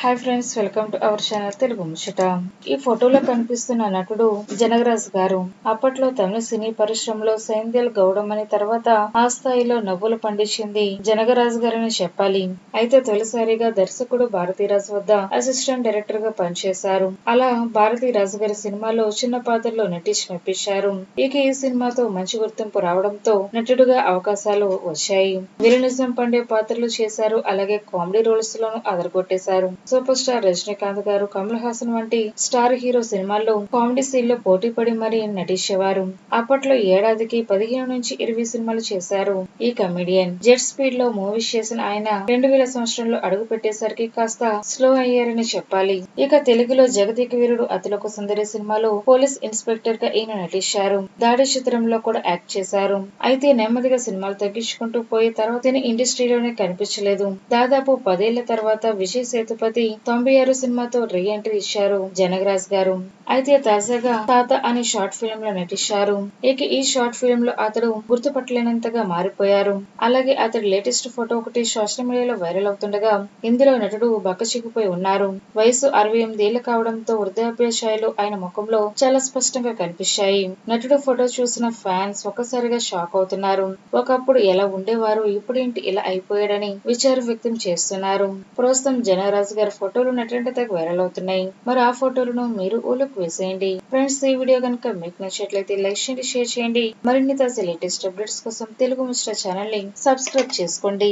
Hi friends welcome to our channel Telugu Muchata ఈ ఫోటోలో కనిపిస్తున్న నటుడు జనగరాజ్ గారు. అప్పట్లో తమిళ సినీ పరిశ్రమలో సైంధ్యల్ గౌడం అని తర్వాత ఆ స్థాయిలో నవ్వులు పండించింది జనగరాజ్ గారని చెప్పాలి. అయితే తొలిసారిగా దర్శకుడు భారతీరాజ్ వద్ద అసిస్టెంట్ డైరెక్టర్గా పనిచేశారు. అలా భారతీరాజు గారి సినిమాలో చిన్న పాత్రలో నటించి మెప్పించారు. ఇక ఈ సినిమాతో మంచి గుర్తింపు రావడంతో నటుడుగా అవకాశాలు వచ్చాయి. విలనిజం పండే పాత్రలు చేశారు. అలాగే కామెడీ రోల్స్ లోను అదరగొట్టేశారు. సూపర్ స్టార్ రజనీకాంత్ గారు కమల్ హాసన్ వంటి స్టార్ హీరో సినిమాల్లో కామెడీ సీన్లో పోటీ పడి మరీ నటించేవారు. అప్పట్లో ఏడాదికి పదిహేను నుంచి ఇరవై సినిమాలు చేశారు ఈ కమెడియన్. జెట్ స్పీడ్లో మూవీస్ చేసిన ఆయన రెండు వేల సంవత్సరంలో అడుగు పెట్టేసరికి కాస్త స్లో అయ్యారని చెప్పాలి. ఇక తెలుగులో జగతికి వీరుడు అతిలోక సుందరి సినిమాలో పోలీస్ ఇన్స్పెక్టర్గా ఈయన నటించారు. దాడి చిత్రంలో కూడా యాక్ట్ చేశారు. అయితే నెమ్మదిగా సినిమాలు తగ్గించుకుంటూ పోయే తర్వాత ఇండస్ట్రీలోనే కనిపించలేదు. దాదాపు పదేళ్ళ తర్వాత విజయ్ సేతుపతి తొంభై ఆరు సినిమాతో రీ ఎంట్రీ ఇచ్చారు జనగరాజ్ గారు. అయితే తాజాగా తాత అనే షార్ట్ ఫిల్మ్లో నటించారు. ఇక ఈ షార్ట్ ఫిల్మ్లో అతడు గుర్తుపట్టలేనంతగా మారిపోయారు. అలాగే అతడి లేటెస్ట్ ఫోటో ఒకటి సోషల్ మీడియాలో వైరల్ అవుతుండగా ఇందులో నటుడు బక్కచిక్కిపోయి ఉన్నారు. వయసు అరవై ఎనిమిదేళ్ళు కావడంతో వృద్ధాప్య ఛాయలు ఆయన ముఖంలో చాలా స్పష్టంగా కనిపించాయి. నటుడు ఫోటో చూసిన ఫ్యాన్స్ ఒక్కసారిగా షాక్ అవుతున్నారు. ఒకప్పుడు ఎలా ఉండేవారు ఇప్పుడేంటి ఇలా అయిపోయాడని విచారం వ్యక్తం చేస్తున్నారు. ప్రస్తుతం జనరాజు గారి ఫోటోలు నటంటే వైరల్ అవుతున్నాయి. మరి ఆ ఫోటోలను మీరు ఊళ్ళకు వేసేయండి ఫ్రెండ్స్ ఈ వీడియో కనుక మీకు నచ్చినట్లయితే లైక్ చేయండి షేర్ చేయండి. మరిన్ని తాజా లేటెస్ట్ అప్డేట్స్ కోసం తెలుగు మిస్టర్ ఛానల్ని సబ్స్క్రైబ్ చేసుకోండి.